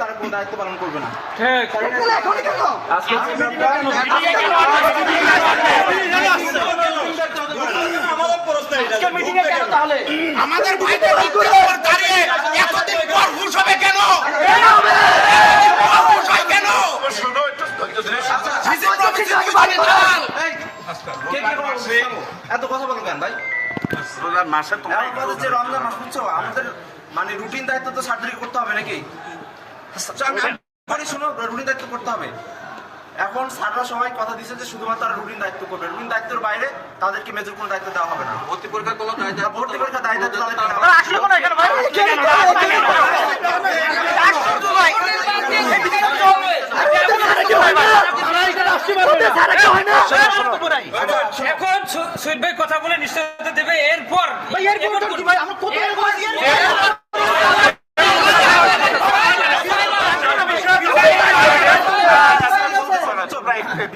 তারা কোনো দায়িত্ব পালন করবে না আমাদের ভাইদের দাঁড়িয়ে এতদিন পর হুশ হবে কেন হয়? এত কথা বলো কেন ভাই মাসে আমাদের যে রমজান মাস বুঝছ আমাদের মানে রুটিন দায়িত্ব তো সার্জারি করতে হবে নাকি আমি করি শোনো রুটিন দায়িত্ব করতে হবে। এখন স্যাররা সবাই কথা দিচ্ছে যে শুধুমাত্র তারা রুটিন দায়িত্ব করবে। রুটিন দায়িত্বের বাইরে তাদেরকে মেজর কোনো দায়িত্ব দেওয়া হবে না। ভর্তি পরীক্ষার কোনো দায়িত্ব ভর্তি পরীক্ষার দায়িত্ব। আসলে কোনো এখানে এখন সুইট ভাই কথা বলে নিশ্চয়তা দেবে এরপর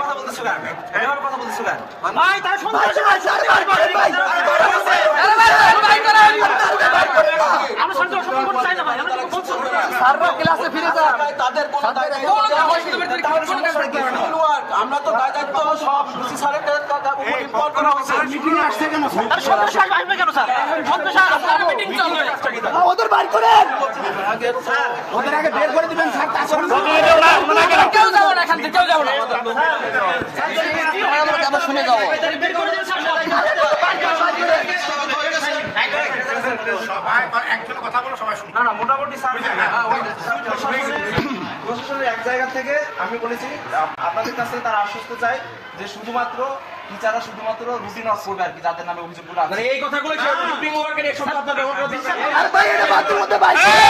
কথা বলতেছো কেন এভাবে কথা বলতেছো কেন আমরা তো দায় দায়িত্ব সব ডিসি স্যারের উপর করা হয়েছে ওদের বাইর করেন। ওদের আগে বের করে দিবেন স্যার তারপর কেউ যাব না এখান থেকে কেউ যাব না আমরা শুনে যাব? না না মোটামুটি স্যার। প্রশাসনের এক জায়গা থেকে আমি বলেছি আপ- আপনাদের কাছে তারা আশ্বস্ত চাই যে শুধুমাত্র টিচাররা শুধুমাত্র রুটিন অফ করবে আর কি যাদের নামে অভিযোগগুলো আছে। এই কথাগুলো রুটিন ওয়ার্কের এক সপ্তাহ আপনার ব্যবহার করে আর ভাই এটা বাথরুম মধ্যে বাইর করেন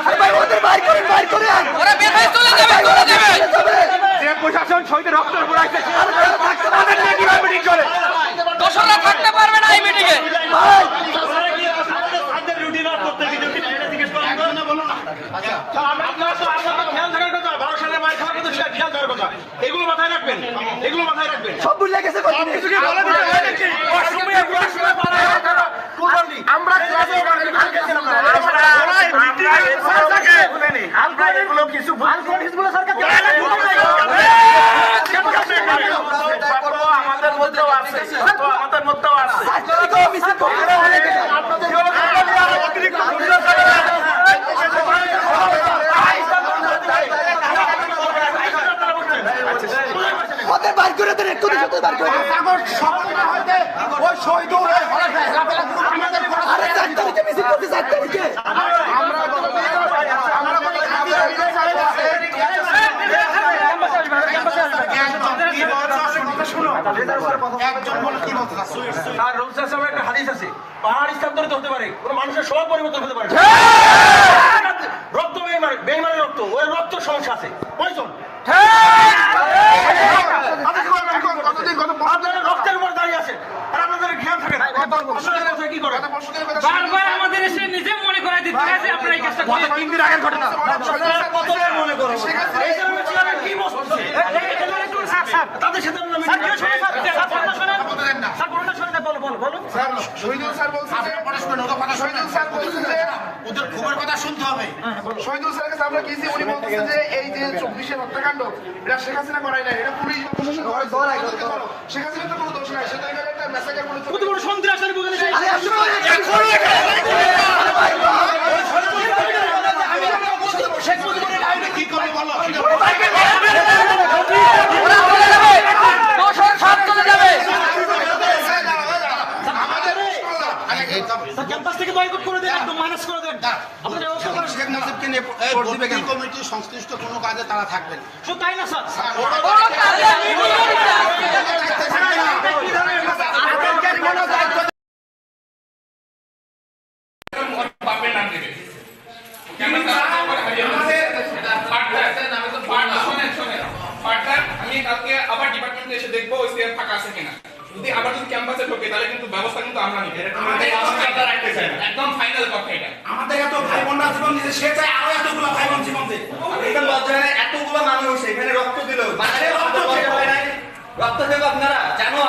আর ভাই ওদের বাইর করেন বাইর করেন ওরা বের হয়ে চলে যাবে। চলে যাবে। যে প্রশাসন শহীদের রক্তের উপর আছে তাদের নিয়ে কীভাবে মিটিং করে দোসররা থাকতে পারবে না এই মিটিং এ ভাই এগুলো মাথায় রাখবেন এগুলো মাথায় রাখবেন সব ভুলে গেছে কত কিছু কি বলে দিতে আমরা আমরা এগুলো কিছু আমাদের মধ্যেও আছে আমাদের মধ্যেও আছে মিছিল করে অনেকে ওদের বাইর করে দেন একটু সাথে বাইর করে দেন আরে চার তারিখে মিছিল করতে চার তারিখে আর রমজান সাহেবের একটা হাদিস আছে। পাহাড় স্থানান্তরিত হতে পারে কোন মানুষের স্বভাব পরিবর্তন হতে পারে রক্ত বেইমান বেইমানের রক্ত ওই রক্ত সমস্যা আছে কয়জন আপনারা রক্তের উপর দাঁড়িয়ে আছেন আর আপনাদের খেয়াল থাকে না আসলে কোথায় কি করে বারবার আমাদের এসে নিজে মনে করাই দিতে হয় আপনারা এই কাজটা করেন। তিন দিন আগের ঘটনা। কতবার মনে করো? এই ধরনের কি বসছে তাদের সাথে আমরা meeting করছি। বলো বলো বলো। শহীদুল স্যার যে শহীদুল স্যার বলছে যে ওদের খবরের কথা শুনতে হবে। শহীদুল স্যারের কাছে আমরা গেছি উনি বলতেছে যে এই যে চব্বিশে হত্যাকাণ্ড এটা শেখ হাসিনা করাই নাই এটা পুলিশ প্রশাসন শেখ হাসিনা তো কোনো দোষ নাই সে তো একটা মেসাকার বলে কত বড় সন্ত্রাসের বুঝলে আরে আসলে শেখ মুজিবের আইনে কি করবে বলো দোসর সব চলে যাবে ক্যাম্পাস থেকে বয়কট করে দেন একদম মাইনাস করে দেন আপনাদের ব্যবস্থা করেন। শেখ মুজিবকে নিয়ে ভর্তি কমিটি সংশ্লিষ্ট কোনো কাজে তারা থাকবেন শুধু তাই না স্যার? আমি কালকে আবার ডিপার্টমেন্টে এসে দেখব ওই ফাঁকা আছে কিনা। যদি আবার যদি ক্যাম্পাসে ঢোকে তাহলে কিন্তু ব্যবস্থা কিন্তু আমরা নিব। আমাদের একদম ফাইনাল কথা এটা। আমাদের এত ভাই বোনরা জীবন দিতে সে চাই আরও এতগুলো ভাই বোন জীবন দিতে এটা লজ্জা নেই, এতগুলো মানুষ এখানে রক্ত দিল রক্ত রক্ত দেব আপনারা? জানো